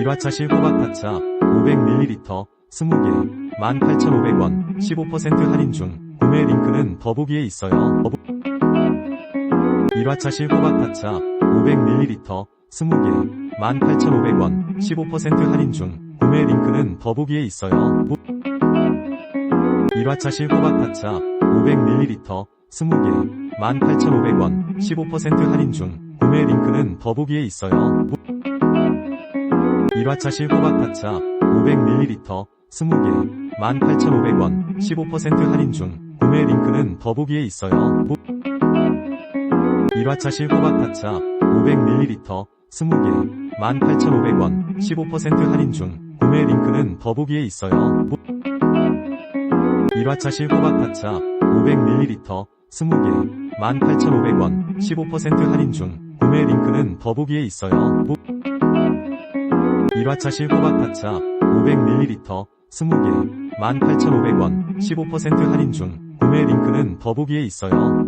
일화차실 호박파차 500ml 20개 18,500원 15% 할인 중 구매 링크는 더보기에 있어요. 더보... 일화차실 호박파차 500ml 20개 18,500원 15% 할인 중 구매 링크는 더보기에 있어요. 일화차실 호박파차 500ml 20개 18,500원 15% 할인 중 구매 링크는 더보기에 있어요. 일화차실 호박파차 500ml 20개 18,500원 15% 할인 중 구매 링크는 더보기에 있어요. 일화차실 호박파차 500ml 20개 18,500원 15% 할인 중 구매 링크는 더보기에 있어요. 일화차실 호박파차 500ml 20개 18,500원 15% 할인 중 구매 링크는 더보기에 있어요. 일화차 실 호박 파차 500ml 20개 18,500원 15% 할인 중 구매 링크는 더보기에 있어요.